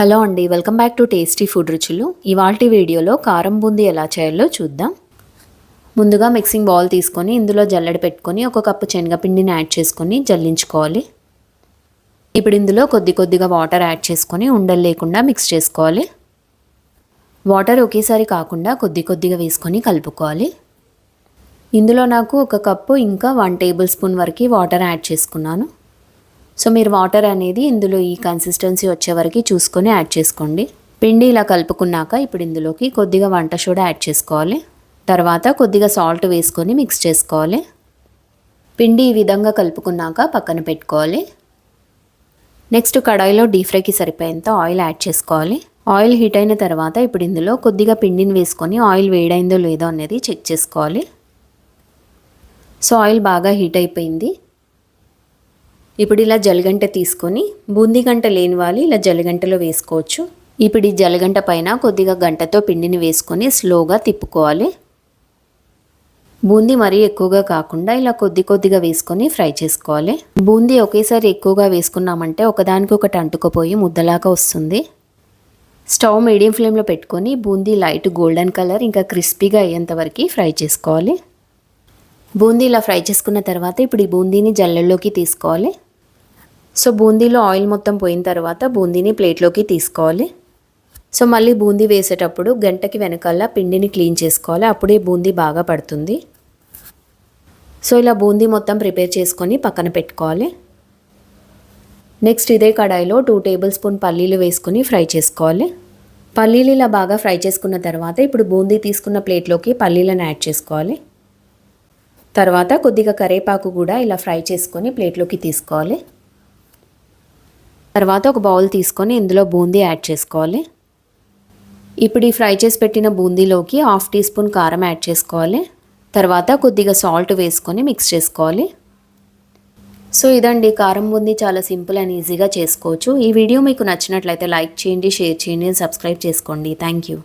Hello అండి welcome back to tasty food రుచులు. ఇవాల్టి వీడియోలో కారం బూందీ ఎలా చేయాలో చూద్దాం. ముందుగా మిక్సింగ్ బౌల్ తీసుకొని ఇందులో జల్లెడ పెట్టుకొని ఒక కప్పు శనగపిండిని యాడ్ చేసుకొని జల్లించుకోవాలి. ఇప్పుడు ఇందులో కొద్ది కొద్దిగా వాటర్ యాడ్ చేసుకొని ఉండలు లేకుండా మిక్స్ చేసుకోవాలి. వాటర్ ఒకేసారి కాకుండా కొద్ది కొద్దిగా వేసుకొని కలుపుకోవాలి. ఇందులో నాకు ఒక కప్పు ఇంకా వన్ టేబుల్ స్పూన్ వరకు వాటర్ యాడ్ చేసుకున్నాను. సో మీరు వాటర్ అనేది ఇందులో ఈ కన్సిస్టెన్సీ వచ్చే వరకు చూసుకొని యాడ్ చేసుకోండి. పిండి ఇలా కలుపుకున్నాక ఇప్పుడు ఇందులోకి కొద్దిగా వంట సోడా యాడ్ చేసుకోవాలి. తర్వాత కొద్దిగా సాల్ట్ వేసుకొని మిక్స్ చేసుకోవాలి. పిండి ఈ విధంగా కలుపుకున్నాక పక్కన పెట్టుకోవాలి. నెక్స్ట్ కడాయిలో డీప్ ఫ్రైకి సరిపోయేంత ఆయిల్ యాడ్ చేసుకోవాలి. ఆయిల్ హీట్ అయిన తర్వాత ఇప్పుడు ఇందులో కొద్దిగా పిండిని వేసుకొని ఆయిల్ వేడైందో లేదో అనేది చెక్ చేసుకోవాలి. సో ఆయిల్ బాగా హీట్ అయిపోయింది. ఇప్పుడు ఇలా జలగంట తీసుకొని బూందీ గంట లేని వాళ్ళు ఇలా జలగంటలో వేసుకోవచ్చు. ఇప్పుడు ఈ జలగంట పైన కొద్దిగా గంటతో పిండిని వేసుకొని స్లోగా తిప్పుకోవాలి. బూందీ మరీ ఎక్కువగా కాకుండా ఇలా కొద్ది కొద్దిగా వేసుకొని ఫ్రై చేసుకోవాలి. బూందీ ఒకేసారి ఎక్కువగా వేసుకున్నామంటే ఒకదానికి ఒకటి అంటుకుపోయి ముద్దలాగా వస్తుంది. స్టవ్ మీడియం ఫ్లేమ్లో పెట్టుకొని బూందీ లైట్ గోల్డెన్ కలర్ ఇంకా క్రిస్పీగా అయ్యేంత వరకు ఫ్రై చేసుకోవాలి. బూందీ ఇలా ఫ్రై చేసుకున్న తర్వాత ఇప్పుడు ఈ బూందీని జల్లెల్లోకి తీసుకోవాలి. సో బూందీలో ఆయిల్ మొత్తం పోయిన తర్వాత బూందీని ప్లేట్లోకి తీసుకోవాలి. సో మళ్ళీ బూందీ వేసేటప్పుడు గంటకి వెనకాల పిండిని క్లీన్ చేసుకోవాలి. అప్పుడే బూందీ బాగా పడుతుంది. సో ఇలా బూందీ మొత్తం ప్రిపేర్ చేసుకొని పక్కన పెట్టుకోవాలి. నెక్స్ట్ ఇదే కడాయిలో టూ టేబుల్ స్పూన్ పల్లీలు వేసుకొని ఫ్రై చేసుకోవాలి. పల్లీలు ఇలా బాగా ఫ్రై చేసుకున్న తర్వాత ఇప్పుడు బూందీ తీసుకున్న ప్లేట్లోకి పల్లీలను యాడ్ చేసుకోవాలి. తర్వాత కొద్దిగా కరేపాకు కూడా ఇలా ఫ్రై చేసుకొని ప్లేట్లోకి తీసుకోవాలి. తర్వాత ఒక బౌల్ తీసుకొని ఇందులో బూందీ యాడ్ చేసుకోవాలి. ఇప్పుడు ఈ ఫ్రై చేసి పెట్టిన బూందీలోకి హాఫ్ టీ స్పూన్ కారం యాడ్ చేసుకోవాలి. తర్వాత కొద్దిగా సాల్ట్ వేసుకొని మిక్స్ చేసుకోవాలి. సో ఇదండి. కారం బూందీ చాలా సింపుల్ అండ్ ఈజీగా చేసుకోవచ్చు. ఈ వీడియో మీకు నచ్చినట్లయితే లైక్ చేయండి షేర్ చేయండి సబ్స్క్రైబ్ చేసుకోండి. Thank you.